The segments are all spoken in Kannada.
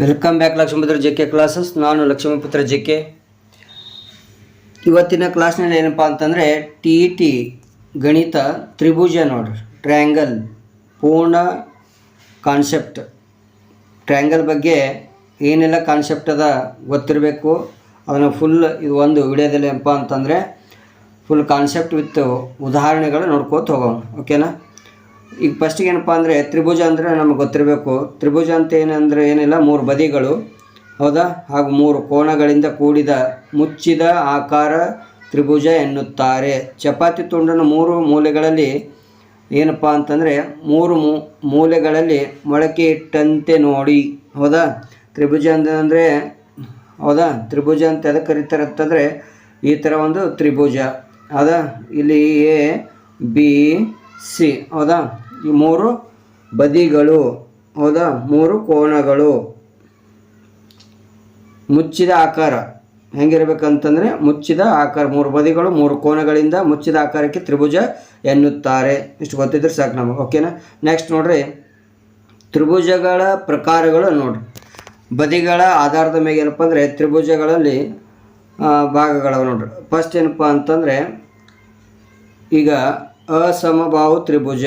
Welcome back Lakshmiputra J K classes ನಾನು ಲಕ್ಷ್ಮೀಪುತ್ರ ಜೆ ಕೆ ಇವತ್ತಿನ ಕ್ಲಾಸ್ನಲ್ಲಿ ಏನಪ್ಪ ಅಂತಂದರೆ ಟಿ ಟಿ ಗಣಿತ, ತ್ರಿಭುಜ ನೋಡ್ರಿ. ಟ್ರ್ಯಾಂಗಲ್ ಪೂರ್ಣ ಕಾನ್ಸೆಪ್ಟ್ ಟ್ರ್ಯಾಂಗಲ್ ಬಗ್ಗೆ ಏನೆಲ್ಲ ಕಾನ್ಸೆಪ್ಟ್ ಅದ ಗೊತ್ತಿರಬೇಕು. ಅದನ್ನು ಫುಲ್ ಇದು ಒಂದು ವಿಡಿಯೋದಲ್ಲಿ ಏನಪ್ಪ ಅಂತಂದರೆ ಫುಲ್ ಕಾನ್ಸೆಪ್ಟ್ ವಿತ್ ಉದಾಹರಣೆಗಳು ನೋಡ್ಕೋತ ಹೋಗೋಣ. ಓಕೆನಾ ಈಗ ಫಸ್ಟಿಗೆ ಏನಪ್ಪ ಅಂದರೆ ತ್ರಿಭುಜ ಅಂದರೆ ನಮಗೆ ಗೊತ್ತಿರಬೇಕು. ತ್ರಿಭುಜ ಅಂತ ಏನಂದರೆ ಏನಿಲ್ಲ, ಮೂರು ಬದಿಗಳು. ಹೌದಾ? ಹಾಗೂ ಮೂರು ಕೋಣಗಳಿಂದ ಕೂಡಿದ, ಮುಚ್ಚಿದ ಆಕಾರ ತ್ರಿಭುಜ ಎನ್ನುತ್ತಾರೆ. ಚಪಾತಿ ತುಂಡನ್ನು ಮೂರು ಮೂಲೆಗಳಲ್ಲಿ ಏನಪ್ಪ ಅಂತಂದರೆ ಮೂರು ಮೂಲೆಗಳಲ್ಲಿ ಮೊಳಕೆ ಇಟ್ಟಂತೆ ನೋಡಿ. ಹೌದಾ? ತ್ರಿಭುಜ ಅಂತಂದರೆ, ಹೌದಾ? ತ್ರಿಭುಜ ಅಂತ ಅದಕ್ಕೆ ಕರೀತಾರೆ ಅಂತಂದರೆ ಈ ಥರ ಒಂದು ತ್ರಿಭುಜ. ಹೌದಾ? ಇಲ್ಲಿ ಎ, ಬಿ, ಸಿ. ಹೌದಾ? ಮೂರು ಬದಿಗಳು. ಹೌದಾ? ಮೂರು ಕೋಣಗಳು ಮುಚ್ಚಿದ ಆಕಾರ. ಹೆಂಗಿರ್ಬೇಕಂತಂದರೆ ಮುಚ್ಚಿದ ಆಕಾರ. ಮೂರು ಬದಿಗಳು, ಮೂರು ಕೋಣಗಳಿಂದ ಮುಚ್ಚಿದ ಆಕಾರಕ್ಕೆ ತ್ರಿಭುಜ ಎನ್ನುತ್ತಾರೆ. ಇಷ್ಟು ಗೊತ್ತಿದ್ರೆ ಸಾಕು ನಮಗೆ, ಓಕೆನಾ? ನೆಕ್ಸ್ಟ್ ನೋಡ್ರಿ. ತ್ರಿಭುಜಗಳ ಪ್ರಕಾರಗಳು ನೋಡ್ರಿ. ಬದಿಗಳ ಆಧಾರದ ಮೇಲೆ ಏನಪ್ಪ ಅಂದರೆ ತ್ರಿಭುಜಗಳಲ್ಲಿ ಭಾಗಗಳವ ನೋಡ್ರಿ. ಫಸ್ಟ್ ಏನಪ್ಪ ಅಂತಂದರೆ ಈಗ ಅಸಮಬಾಹು ತ್ರಿಭುಜ.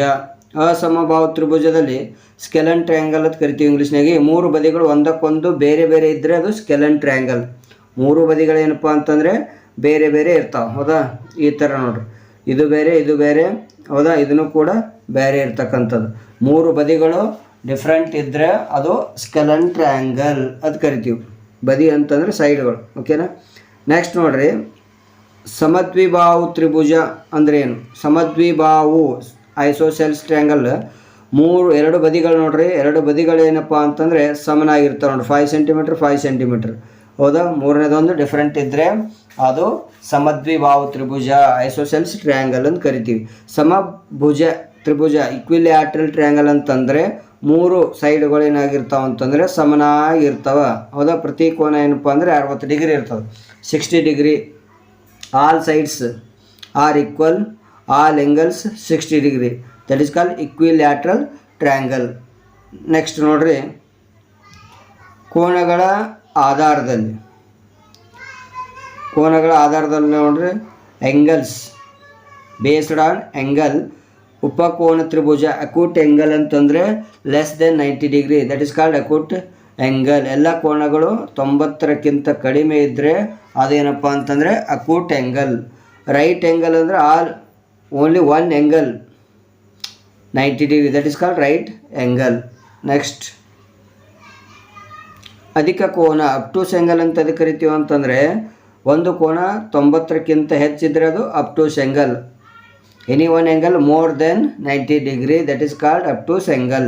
ಅಸಮಬಾಹು ತ್ರಿಭುಜದಲ್ಲಿ ಸ್ಕೆಲನ್ ಟ್ರಯಾಂಗಲ್ ಅಂತ ಕರಿತೀವಿ ಇಂಗ್ಲೀಷ್ನಾಗೆ. ಮೂರು ಬದಿಗಳು ಒಂದಕ್ಕೊಂದು ಬೇರೆ ಬೇರೆ ಇದ್ದರೆ ಅದು ಸ್ಕೆಲನ್ ಟ್ರಯಾಂಗಲ್. ಮೂರು ಬದಿಗಳೇನಪ್ಪ ಅಂತಂದರೆ ಬೇರೆ ಬೇರೆ ಇರ್ತಾವೆ. ಹೌದಾ? ಈ ಥರ ನೋಡ್ರಿ. ಇದು ಬೇರೆ ಇದು ಬೇರೆ. ಹೌದಾ? ಇದನ್ನು ಕೂಡ ಬೇರೆ ಇರ್ತಕ್ಕಂಥದ್ದು. ಮೂರು ಬದಿಗಳು ಡಿಫ್ರೆಂಟ್ ಇದ್ದರೆ ಅದು ಸ್ಕೆಲನ್ ಟ್ರಯಾಂಗಲ್ ಅದು ಕರಿತೀವಿ. ಬದಿ ಅಂತಂದರೆ ಸೈಡ್ಗಳು. ಓಕೆನಾ ನೆಕ್ಸ್ಟ್ ನೋಡ್ರಿ. ಸಮದ್ವಿಭಾವು ತ್ರಿಭುಜ ಅಂದ್ರೆ ಏನು? ಸಮದ್ವಿಬಾಹು ಐಸೋಸೆಲ್ಸ್ ಟ್ರ್ಯಾಂಗಲ್. ಮೂರು, ಎರಡು ಬದಿಗಳು ನೋಡ್ರಿ. ಎರಡು ಬದಿಗಳೇನಪ್ಪ ಅಂತಂದರೆ ಸಮನಾಗಿರ್ತಾವೆ ನೋಡ್ರಿ. ಫೈವ್ ಸೆಂಟಿಮೀಟ್ರ್ ಫೈವ್ ಸೆಂಟಿಮೀಟ್ರ್ ಹೌದಾ? ಮೂರನೇದೊಂದು ಡಿಫ್ರೆಂಟ್ ಇದ್ದರೆ ಅದು ಸಮದ್ವಿಭಾವ ತ್ರಿಭುಜ, ಐಸೋಸೆಲ್ಸ್ ಟ್ರ್ಯಾಂಗಲ್ ಅಂತ ಕರಿತೀವಿ. ಸಮಭುಜ, ತ್ರಿಭುಜ ಇಕ್ವಿಲ್ಯಾಟ್ರಲ್ ಟ್ರ್ಯಾಂಗಲ್ ಅಂತಂದರೆ ಮೂರು ಸೈಡ್ಗಳು ಏನಾಗಿರ್ತಾವೆ ಅಂತಂದರೆ ಸಮನಾಗಿರ್ತಾವ. ಹೌದಾ? ಪ್ರತಿ ಕೋನ ಏನಪ್ಪ ಅಂದರೆ ಅರವತ್ತು ಡಿಗ್ರಿ ಇರ್ತದೆ. Sixty degree. All sides are equal all angles sixty degree that is call equilateral triangle next ನೋಡ್ರಿ. ಕೋನಗಳ ಆಧಾರದಲ್ಲಿ. ಕೋನಗಳ ಆಧಾರದಲ್ಲಿ ನೋಡ್ರಿ. ಎಂಗಲ್ಸ್ ಬೇಸ್ಡ್ ಆನ್ ಎಂಗಲ್ ಉಪಕೋನ ತ್ರಿಭುಜ ಅಕೂಟ್ ಎಂಗಲ್ ಅಂತಂದರೆ less than ninety degree that is called acute angle ಎಲ್ಲ ಕೋನಗಳು ತೊಂಬತ್ತರಕ್ಕಿಂತ ಕಡಿಮೆ ಇದ್ದರೆ ಅದೇನಪ್ಪ ಅಂತಂದರೆ ಅಕೂಟ್ ಎಂಗಲ್ ರೈಟ್ ಎಂಗಲ್ ಅಂದರೆ all only one angle ninety degree that is called right angle next ಅಧಿಕ ಕೋನ ಅಪ್ಟೂಸ್ ಎಂಗಲ್ ಅಂತ ಅದಕ್ಕೆ ಕರಿತೀವಿ ಅಂತಂದರೆ, ಒಂದು ಕೋನ ತೊಂಬತ್ತರಕ್ಕಿಂತ ಹೆಚ್ಚಿದ್ರೆ ಅದು obtuse angle any one angle more than ninety degree that is called obtuse angle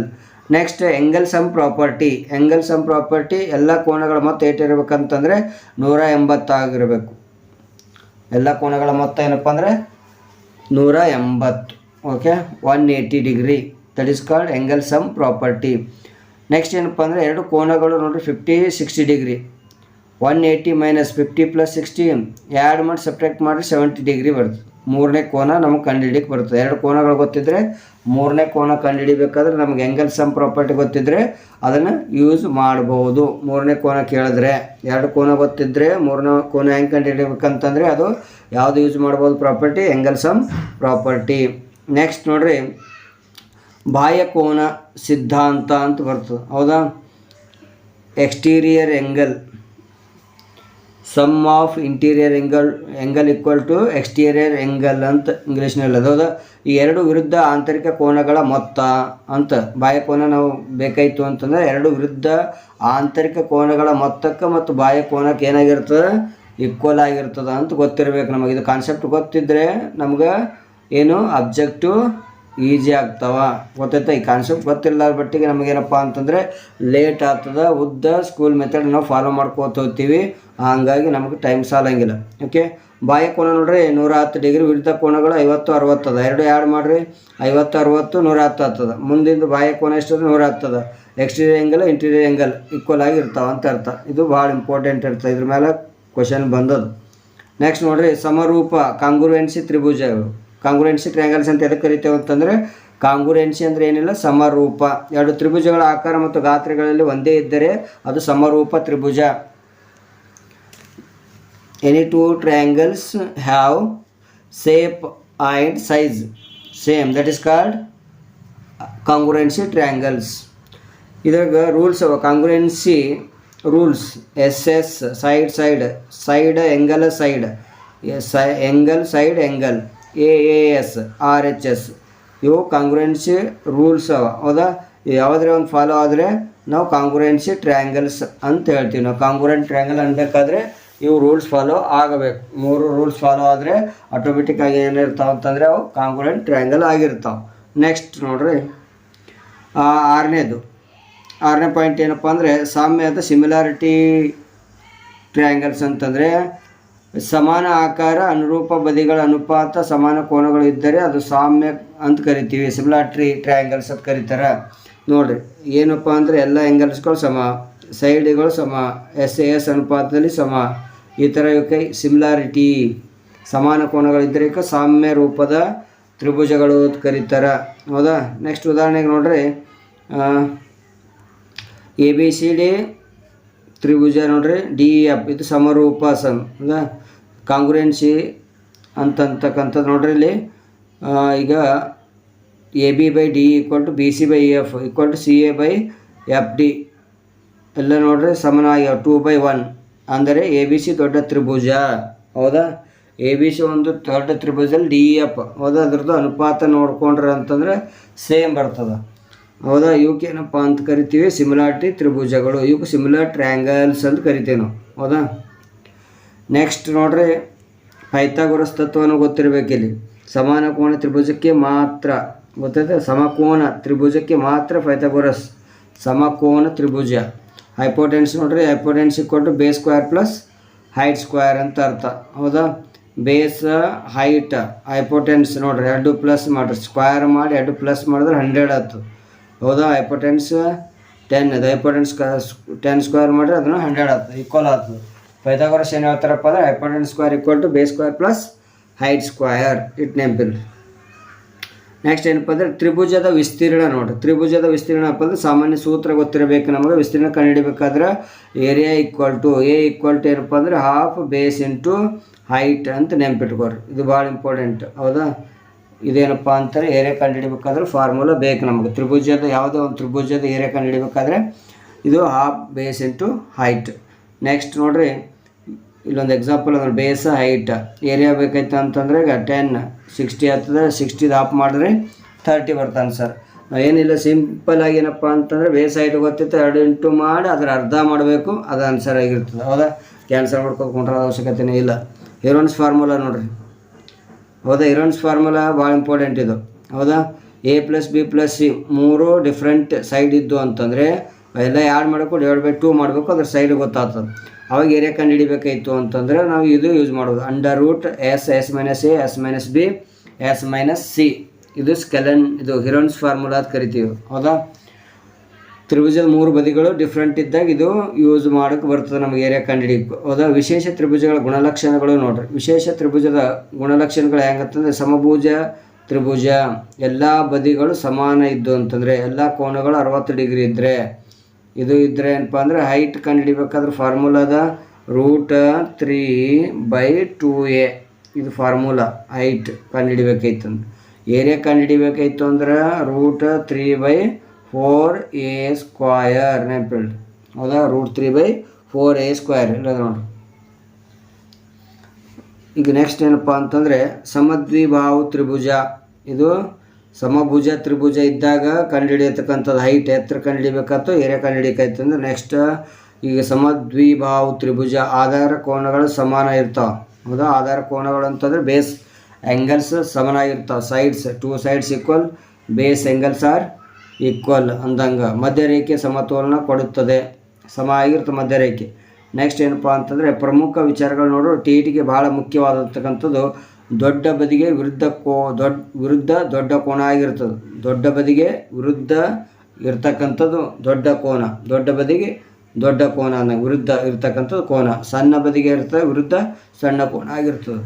next angle sum property angle sum property ಎಲ್ಲ ಕೋನಗಳ ಮೊತ್ತ ಏಟಿರ್ಬೇಕಂತಂದರೆ ನೂರ ಎಂಬತ್ತಾಗಿರಬೇಕು. ಎಲ್ಲ ಕೋನಗಳ ಮೊತ್ತ ಏನಪ್ಪ ಅಂದರೆ ನೂರ ಎಂಬತ್ತು. Okay one eighty degree that is called angle sum property next ಏನಪ್ಪ ಅಂದರೆ ಎರಡು ಕೋನಗಳು ನೋಡಿರಿ fifty sixty degree one eighty minus fifty plus sixty ಎರಡು ಮಾಡಿ ಸಪ್ರೇಟ್ ಮಾಡಿ ಸೆವೆಂಟಿ ಡಿಗ್ರಿ ಬರ್ತದೆ. ಮೂರನೇ ಕೋನ ನಮಗೆ ಕಂಡುಹಿಡಿಯಕ್ಕೆ ಬರ್ತದೆ ಎರಡು ಕೋನಗಳು ಗೊತ್ತಿದ್ದರೆ ಮೂರನೇ ಕೋನ ಕಂಡುಹಿಡಿಬೇಕಾದ್ರೆ ನಮ್ಗೆ ಎಂಗಲ್ ಸಮ್ ಪ್ರಾಪರ್ಟಿ ಗೊತ್ತಿದ್ದರೆ ಅದನ್ನು ಯೂಸ್ ಮಾಡ್ಬೋದು. ಮೂರನೇ ಕೋನ ಕೇಳಿದ್ರೆ ಎರಡು ಕೋನ ಗೊತ್ತಿದ್ದರೆ ಮೂರನೇ ಕೋನ ಹೆಂಗೆ ಕಂಡುಹಿಡಿಬೇಕಂತಂದರೆ ಅದು ಯಾವುದು ಯೂಸ್ ಮಾಡ್ಬೋದು property angle sum property next ನೋಡ್ರಿ, ಬಾಹ್ಯ ಕೋನ ಸಿದ್ಧಾಂತ ಅಂತ ಬರ್ತದೆ. ಹೌದಾ? Exterior angle sum of interior angle angle equal to exterior angle ಅಂತ ಇಂಗ್ಲೀಷ್ನಲ್ಲಿ ಅದು ಈ ಎರಡು ವಿರುದ್ಧ ಆಂತರಿಕ ಕೋನಗಳ ಮೊತ್ತ ಅಂತ ಬಾಹ್ಯ ಕೋನ ನಾವು ಬೇಕಾಯಿತು ಅಂತಂದರೆ ಎರಡು ವಿರುದ್ಧ ಆಂತರಿಕ ಕೋನಗಳ ಮೊತ್ತಕ್ಕೆ ಮತ್ತು ಬಾಹ್ಯ ಕೋನಕ್ಕೆ ಏನಾಗಿರ್ತದೆ? ಈಕ್ವಲ್ ಆಗಿರ್ತದೆ ಅಂತ ಗೊತ್ತಿರಬೇಕು ನಮಗೆ. ಇದು ಕಾನ್ಸೆಪ್ಟ್ ಗೊತ್ತಿದ್ದರೆ ನಮ್ಗೆ ಏನು? ಅಬ್ಜೆಕ್ಟಿವ್ ಈಸಿ ಆಗ್ತಾವ. ಗೊತ್ತೈತೆ ಈ ಕಾನ್ಸೆಪ್ಟ್ ಗೊತ್ತಿಲ್ಲ ಬಟ್ಟಿಗೆ ನಮಗೇನಪ್ಪ ಅಂತಂದರೆ ಲೇಟ್ ಆಗ್ತದ, ಉದ್ದ ಸ್ಕೂಲ್ ಮೆಥಡ್ ನಾವು ಫಾಲೋ ಮಾಡ್ಕೋತ ಹೋಗ್ತೀವಿ. ಹಾಗಾಗಿ ನಮಗೆ ಟೈಮ್ ಸಾಲಂಗಿಲ್ಲ. ಓಕೆ ಬಾಯಿ ಕೋನ ನೋಡ್ರಿ ನೂರ ಹತ್ತು ಡಿಗ್ರಿ ವಿರುದ್ಧ ಕೋನಗಳು ಐವತ್ತು ಅರವತ್ತದ ಎರಡು ಎರಡು ಮಾಡಿರಿ, ಐವತ್ತು, ಅರವತ್ತು ನೂರ ಹತ್ತು ಆಗ್ತದ. ಮುಂದಿನ ಬಾಯಿ ಕೋನ ಎಷ್ಟು ನೂರ ಹತ್ತದ exterior angle interior angle equal ಆಗಿ ಇರ್ತಾವ ಅಂತ ಅರ್ಥ. ಇದು ಭಾಳ ಇಂಪಾರ್ಟೆಂಟ್ ಇರ್ತದೆ ಇದ್ರ ಮೇಲೆ ಕ್ವಶನ್ ಬಂದದ್ದು ನೆಕ್ಸ್ಟ್ ನೋಡ್ರಿ, ಸಮರೂಪ, ಕಾಂಗ್ರುವೆನ್ಸಿ ತ್ರಿಭುಜಗಳು. ಕಾಂಗ್ರುವೆನ್ಸಿ ಟ್ರಯಾಂಗಲ್ಸ್ ಅಂತ ಎದಕ್ಕೆ ಕರಿತೇವೆ ಅಂತಂದರೆ ಕಾಂಗುರೆನ್ಸಿ ಅಂದರೆ ಏನಿಲ್ಲ, ಸಮರೂಪ. ಎರಡು ತ್ರಿಭುಜಗಳ ಆಕಾರ ಮತ್ತು ಗಾತ್ರಗಳಲ್ಲಿ ಒಂದೇ ಇದ್ದರೆ ಅದು ಸಮರೂಪ ತ್ರಿಭುಜ. Any two triangles have shape and size same that is called congruency triangles ಇದ್ರಾಗ ರೂಲ್ಸ್ ಅವ. Congruency rules S S side side side angle side side angle side angle A A S R H S ಇವು ಕಾಂಗ್ರೆನ್ಸಿ ರೂಲ್ಸ್ ಅವ. ಹೌದಾ? ಯಾವುದ್ರೆ ಒಂದು ಫಾಲೋ ಆದರೆ ನಾವು ಕಾಂಗ್ರೆನ್ಸಿ ಟ್ರ್ಯಾಂಗಲ್ಸ್ ಅಂತ ಹೇಳ್ತೀವಿ. ನಾವು ಕಾಂಗ್ರೆಂಟ್ ಟ್ರ್ಯಾಂಗಲ್ ಅನ್ಬೇಕಾದ್ರೆ ಇವು ರೂಲ್ಸ್ ಫಾಲೋ ಆಗಬೇಕು. ಮೂರು ರೂಲ್ಸ್ ಫಾಲೋ ಆದರೆ ಆಟೋಮೆಟಿಕ್ಕಾಗಿ ಏನಿರ್ತಾವೆ ಅಂತಂದರೆ ಅವು ಕಾಂಗ್ರೆಂಟ್ ಟ್ರ್ಯಾಂಗಲ್ ಆಗಿರ್ತಾವೆ. ನೆಕ್ಸ್ಟ್ ನೋಡ್ರಿ. ಆರನೇದು. ಆರನೇ ಪಾಯಿಂಟ್ ಏನಪ್ಪ ಅಂದರೆ ಸಾಮ್ಯದ ಸಿಮಿಲಾರಿಟಿ ಟ್ರ್ಯಾಂಗಲ್ಸ್ ಅಂತಂದರೆ ಸಮಾನ ಆಕಾರ, ಅನುರೂಪ ಬದಿಗಳ ಅನುಪಾತ, ಸಮಾನ ಕೋನಗಳು ಇದ್ದರೆ ಅದು ಸಾಮ್ಯ ಅಂತ ಕರಿತೀವಿ. ಸಿಮ್ಲಾಟ್ರಿ, ಟ್ರಯಾಂಗಲ್ಸ್ ಅಂತ ಕರೀತಾರೆ. ನೋಡಿರಿ, ಏನಪ್ಪ ಅಂದರೆ ಎಲ್ಲ ಆ್ಯಂಗಲ್ಸ್ಗಳು ಸಮ ಸೈಡ್ಗಳು ಸಮ ಎಸ್ ಎ ಎಸ್ ಅನುಪಾತದಲ್ಲಿ ಸಮ. ಈ ಥರ ಇವಕ್ಕೆ ಸಿಮ್ಲಾರಿಟಿ ಸಮಾನ ಕೋನಗಳಿದ್ದರೆ ಸಾಮ್ಯ ರೂಪದ ತ್ರಿಭುಜಗಳು ಅಂತ ಕರೀತಾರೆ. ಹೌದಾ? ನೆಕ್ಸ್ಟ್ ಉದಾಹರಣೆಗೆ ನೋಡ್ರಿ ಎ ಬಿ ಸಿ ಡಿ ತ್ರಿಭುಜ ನೋಡ್ರಿ ಡಿ ಎಫ್ ಇದು ಸಮರೂಪ ಸಮ್, ಹೌದಾ? ಕಾಂಗ್ರೆನ್ಸಿ ಅಂತಂತಕ್ಕಂಥದ್ದು ನೋಡ್ರಿ ಇಲ್ಲಿ. ಈಗ A B by D equal to B C by F equal to C A by F D. ಎಲ್ಲ ನೋಡ್ರಿ ಸಮನಾಗಿ ಟೂ ಬೈ ಒನ್ ಅಂದರೆ ಎ ಬಿ ಸಿ ದೊಡ್ಡ ತ್ರಿಭುಜ. ಹೌದಾ? ಎ ಬಿ ಸಿ ಒಂದು ದೊಡ್ಡ ತ್ರಿಭುಜದಲ್ಲಿ ಡಿ ಎಫ್. ಹೌದಾ? ಅದ್ರದ್ದು ಅನುಪಾತ ನೋಡ್ಕೊಂಡ್ರೆ ಅಂತಂದ್ರೆ ಸೇಮ್ ಬರ್ತದೆ. ಹೌದಾ? ಇವಕ್ಕೆ ಏನಪ್ಪ ಅಂತ ಕರಿತೀವಿ. ಸಿಮಿಲಾರ್ಟಿ ತ್ರಿಭುಜಗಳು. ಇವಕ್ಕೆ ಸಿಮಿಲರ್ ಟ್ರ್ಯಾಂಗಲ್ಸ್ ಅಂತ ಕರಿತೀವಿ ನಾವು. ಹೌದಾ? ನೆಕ್ಸ್ಟ್ ನೋಡ್ರಿ ಪೈಥಾಗೊರಸ್ ತತ್ವವನ್ನು ಗೊತ್ತಿರಬೇಕಿಲ್ಲಿ ಸಮಾನ ಕೋಣ ತ್ರಿಭುಜಕ್ಕೆ ಮಾತ್ರ ಗೊತ್ತೈತೆ ಸಮಕೋನ ತ್ರಿಭುಜಕ್ಕೆ ಮಾತ್ರ ಪೈಥಾಗೊರಸ್ ಸಮಕೋನ ತ್ರಿಭುಜ. ಹೈಪೋಟೆನ್ಸ್ ನೋಡ್ರಿ hypotenuse equal to base square plus height square ಅಂತ ಅರ್ಥ. ಹೌದಾ? ಬೇಸ್ ಹೈಟ್ ಹೈಪೋಟೆನ್ಸ್ ನೋಡ್ರಿ, ಎರಡು ಪ್ಲಸ್ ಮಾಡಿರಿ. ಸ್ಕ್ವೇರ್ ಮಾಡಿ ಎರಡು ಪ್ಲಸ್ ಮಾಡಿದ್ರೆ ಹಂಡ್ರೆಡ್ ಆಯ್ತು. ಹೌದಾ? ಹೈಪೋಟೆನ್ಸ್ ಟೆನ್ ಅದು ಹೈಪೋಟೆನ್ಸ್ ಟೆನ್ ಸ್ಕ್ವೇರ್ ಮಾಡಿದ್ರೆ ಅದನ್ನು ಹಂಡ್ರೆಡ್ ಆಗ್ತದೆ ಈಕ್ವಲ್ ಆಗ್ತದೆ ಪೈಥಾಗೊರಸ್ ಏನು ಹೇಳ್ತಾರಪ್ಪ ಅಂದರೆ hypotenuse square equal to base square plus height square it ನೆಂಪಿಲ್ next ಏನಪ್ಪ ಅಂದರೆ ತ್ರಿಭುಜದ ವಿಸ್ತೀರ್ಣ ನೋಡಿ. ತ್ರಿಭುಜದ ವಿಸ್ತೀರ್ಣ ಅಪ್ಪ ಅಂದರೆ ಸಾಮಾನ್ಯ ಸೂತ್ರ ಗೊತ್ತಿರಬೇಕು ನಮಗೆ. ವಿಸ್ತೀರ್ಣ ಕಂಡುಹಿಡಿಬೇಕಾದ್ರೆ area equal to A equal to ಏನಪ್ಪ ಅಂದರೆ ಹಾಫ್ ಬೇಸ್ ಇಂಟು ಹೈಟ್ ಅಂತ ನೆನಪಿಟ್ಕೋರಿ ಇದು ಭಾಳ ಇಂಪಾರ್ಟೆಂಟ್ ಹೌದಾ? ಇದೇನಪ್ಪ ಅಂತಾರೆ? ಏರಿಯಾ ಕಂಡುಹಿಡಬೇಕಾದ್ರೆ ಫಾರ್ಮುಲಾ ಬೇಕು ನಮಗೆ. ತ್ರಿಭುಜದ ಯಾವುದೋ ಒಂದು ತ್ರಿಭುಜದ ಏರಿಯಾ ಕಂಡುಹಿಡಬೇಕಾದ್ರೆ ಇದು half base into height next ನೋಡ್ರಿ. ಇಲ್ಲೊಂದು ಎಕ್ಸಾಂಪಲ್ ಅಂದ್ರೆ ಬೇಸ್ ಹೈಟ್ ಏರಿಯಾ ಬೇಕಾಯ್ತು ಅಂತಂದ್ರೆ ಈಗ ಟೆನ್ ಸಿಕ್ಸ್ಟಿ ಆಗ್ತದೆ ಸಿಕ್ಸ್ಟಿದು ಆಫ್ ಮಾಡಿದ್ರೆ ತರ್ಟಿ ಬರ್ತಾನೆ ಸರ್ ಏನಿಲ್ಲ ಸಿಂಪಲ್ ಆಗಿ ಏನಪ್ಪ ಅಂತಂದ್ರೆ ಬೇಸ್ ಹೈಟ್ ಗೊತ್ತಿತ್ತು, ಎರಡು ಇಂಟು ಮಾಡಿ ಅದ್ರ ಅರ್ಧ ಮಾಡಬೇಕು, ಅದು ಆನ್ಸರ್ ಆಗಿರ್ತದೆ. ಹೌದಾ? ಕ್ಯಾನ್ಸಲ್ ಮಾಡ್ಕೊಂಡ್ರೆ ಅವಶ್ಯಕತೆನೇ ಇಲ್ಲ. ಹೀರೋನ್ಸ್ ಫಾರ್ಮುಲಾ ನೋಡ್ರಿ. ಹೌದಾ? ಇರೋನ್ಸ್ ಫಾರ್ಮುಲಾ ಭಾಳ ಇಂಪಾರ್ಟೆಂಟ್ ಇದು. ಹೌದಾ? A plus B plus C ಮೂರು ಡಿಫ್ರೆಂಟ್ ಸೈಡ್ ಇದ್ದು ಅಂತಂದರೆ, ಎಲ್ಲ ಆ್ಯಡ್ ಮಾಡಬೇಕು ಡಿವೈಡ್ ಬೈ ಟೂ ಮಾಡಬೇಕು, ಅದ್ರ ಸೈಡ್ ಗೊತ್ತಾಗ್ತದೆ. ಅವಾಗ ಏರಿಯಾ ಕಂಡು ಹಿಡಿಬೇಕಾಯಿತು ಅಂತಂದರೆ ನಾವು ಇದು ಯೂಸ್ ಮಾಡೋದು. Under root S S minus A S minus B S minus C ಇದು ಸ್ಕೆಲನ್ ಇದು ಹಿರೋನ್ಸ್ ಫಾರ್ಮುಲಾ ಅಂತ ಕರಿತೀವಿ. ಹೌದಾ? ತ್ರಿಭುಜದ ಮೂರು ಬದಿಗಳು ಡಿಫ್ರೆಂಟ್ ಇದ್ದಾಗ ಇದು ಯೂಸ್ ಮಾಡೋಕ್ಕೆ ಬರ್ತದೆ ನಮಗೆ ಏರಿಯಾ ಕಂಡುಹಿಡಿಯಕ್ಕೆ. ಹೌದಾ? ವಿಶೇಷ ತ್ರಿಭುಜಗಳ ಗುಣಲಕ್ಷಣಗಳು ನೋಡ್ರಿ. ವಿಶೇಷ ತ್ರಿಭುಜದ ಗುಣಲಕ್ಷಣಗಳು ಹೆಂಗತ್ತಂದ್ರೆ ಸಮಭುಜ, ತ್ರಿಭುಜ, ಎಲ್ಲ ಬದಿಗಳು ಸಮಾನ ಇದ್ದು ಅಂತಂದರೆ ಎಲ್ಲ ಕೋನಗಳು ಅರವತ್ತು ಡಿಗ್ರಿ ಇದ್ದರೆ ಇದು ಇದ್ರೆ ಏನಪ್ಪ ಅಂದ್ರೆ ಹೈಟ್ ಕಂಡುಹಿಡಿಬೇಕಾದ್ರೆ ಅದ root three by two A ಇದು ಫಾರ್ಮುಲಾ ಹೈಟ್ ಕಂಡುಹಿಡಿಬೇಕಾಯ್ತು. ಏರಿಯಾ ಕಂಡುಹಿಡಿಬೇಕಾಯ್ತು ಅಂದ್ರೆ root three by four A square ನೆನಪಿಲ್ರಿ ಹೌದಾ? Root three by four A square ಇಲ್ಲ ನೋಡ್ರಿ. ಈಗ ನೆಕ್ಸ್ಟ್ ಏನಪ್ಪ ಅಂತಂದರೆ ಸಮದ್ವಿಭಾವ ತ್ರಿಭುಜ. ಇದು ಸಮಭುಜ ತ್ರಿಭುಜ ಇದ್ದಾಗ ಕಂಡುಹಿಡಿಯತಕ್ಕಂಥದ್ದು ಹೈಟ್ ಎತ್ತರ ಕಂಡುಹಿಡಿಬೇಕಾಯ್ತು ಏರಿಯಾ ಕಂಡುಹಿಡಿಯಕಾಯ್ತು ಅಂದ್ರೆ ನೆಕ್ಸ್ಟ್ ಈಗ ಸಮದ್ವಿಭಾವ ತ್ರಿಭುಜ ಆಧಾರ ಕೋನಗಳು ಸಮಾನ ಇರ್ತಾವೆ. ಹೌದಾ? ಆಧಾರ ಕೋನಗಳು ಅಂತಂದ್ರೆ base angles ಸಮನಾಗಿರ್ತಾವೆ. Sides two sides equal base angles are equal ಅಂದಂಗೆ. ಮಧ್ಯರೇಖೆ ಸಮತೋಲನ ಕೊಡುತ್ತದೆ. ಸಮ ಆಗಿರ್ತದೆ ಮಧ್ಯರೇಖೆ. ನೆಕ್ಸ್ಟ್ ಏನಪ್ಪ ಅಂತಂದರೆ ಪ್ರಮುಖ ವಿಚಾರಗಳು ನೋಡು ಟಿ ಇಟಿಗೆ ಭಾಳ ಮುಖ್ಯವಾದಂತಕ್ಕಂಥದ್ದು ದೊಡ್ಡ ಬದಿಗೆ ವಿರುದ್ಧ ಕೋ ದೊಡ್ಡ ವಿರುದ್ಧ ದೊಡ್ಡ ಕೋನ ಆಗಿರ್ತದೆ. ದೊಡ್ಡ ಬದಿಗೆ ವಿರುದ್ಧ ಇರ್ತಕ್ಕಂಥದ್ದು ದೊಡ್ಡ ಕೋನ. ದೊಡ್ಡ ಬದಿಗೆ ದೊಡ್ಡ ಕೋನ ವಿರುದ್ಧ ಇರ್ತಕ್ಕಂಥದ್ದು ಕೋನ. ಸಣ್ಣ ಬದಿಗೆ ಇರ್ತದೆ, ವಿರುದ್ಧ ಸಣ್ಣ ಕೋನ ಆಗಿರ್ತದೆ.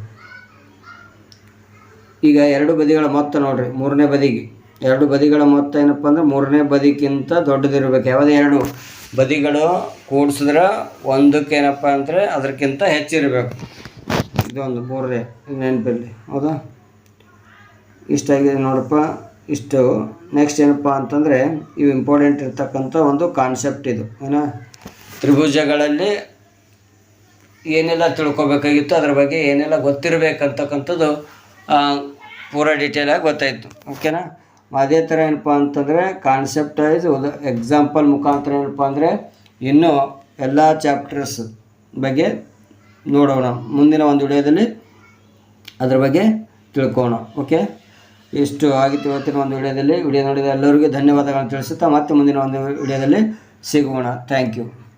ಈಗ ಎರಡು ಬದಿಗಳ ಮೊತ್ತ ನೋಡ್ರಿ, ಮೂರನೇ ಬದಿಗೆ. ಎರಡು ಬದಿಗಳ ಮೊತ್ತ ಏನಪ್ಪ ಅಂದ್ರೆ ಮೂರನೇ ಬದಿಗಿಂತ ದೊಡ್ಡದಿರಬೇಕು. ಯಾವುದೇ ಎರಡು ಬದಿಗಳು ಕೂಡಿಸಿದ್ರೆ ಒಂದಕ್ಕೆ ಏನಪ್ಪ ಅಂದರೆ ಅದಕ್ಕಿಂತ ಹೆಚ್ಚಿರಬೇಕು. ಇದೊಂದು ಬೋರ್ರೆ ನೆನಪಲ್ಲಿ ಹೌದಾ? ಇಷ್ಟಾಗಿದೆ ನೋಡಪ್ಪ, ಇಷ್ಟು. ನೆಕ್ಸ್ಟ್ ಏನಪ್ಪ ಅಂತಂದರೆ, ಇವು ಇಂಪಾರ್ಟೆಂಟ್ ಇರ್ತಕ್ಕಂಥ ಒಂದು ಕಾನ್ಸೆಪ್ಟ್ ಇದು, ಏನ? ತ್ರಿಭುಜಗಳಲ್ಲಿ ಏನೆಲ್ಲ ತಿಳ್ಕೊಬೇಕಾಗಿತ್ತು, ಅದ್ರ ಬಗ್ಗೆ ಏನೆಲ್ಲ ಗೊತ್ತಿರಬೇಕಂತಕ್ಕಂಥದ್ದು ಪೂರ ಡೀಟೇಲಾಗಿ ಗೊತ್ತಾಯಿತು. ಓಕೆನಾ ಅದೇ ಥರ ಏನಪ್ಪ ಅಂತಂದರೆ ಕಾನ್ಸೆಪ್ಟ್ ವೈಸ್ ಎಕ್ಸಾಂಪಲ್ ಮುಖಾಂತರ ಏನಪ್ಪ ಅಂದರೆ, ಇನ್ನೂ ಎಲ್ಲ ಚಾಪ್ಟರ್ಸ್ ಬಗ್ಗೆ ನೋಡೋಣ. ಮುಂದಿನ ಒಂದು ವಿಡಿಯೋದಲ್ಲಿ ಅದರ ಬಗ್ಗೆ ತಿಳ್ಕೋಣ ಓಕೆ ಇಷ್ಟು ಆಗಿತ್ತು ಇವತ್ತಿನ ಒಂದು ವಿಡಿಯೋದಲ್ಲಿ? ವಿಡಿಯೋ ನೋಡಿದ ಎಲ್ಲರಿಗೂ ಧನ್ಯವಾದಗಳನ್ನು ತಿಳಿಸುತ್ತಾ ಮತ್ತೆ ಮುಂದಿನ ಒಂದು ವಿಡಿಯೋದಲ್ಲಿ ಸಿಗೋಣ. Thank you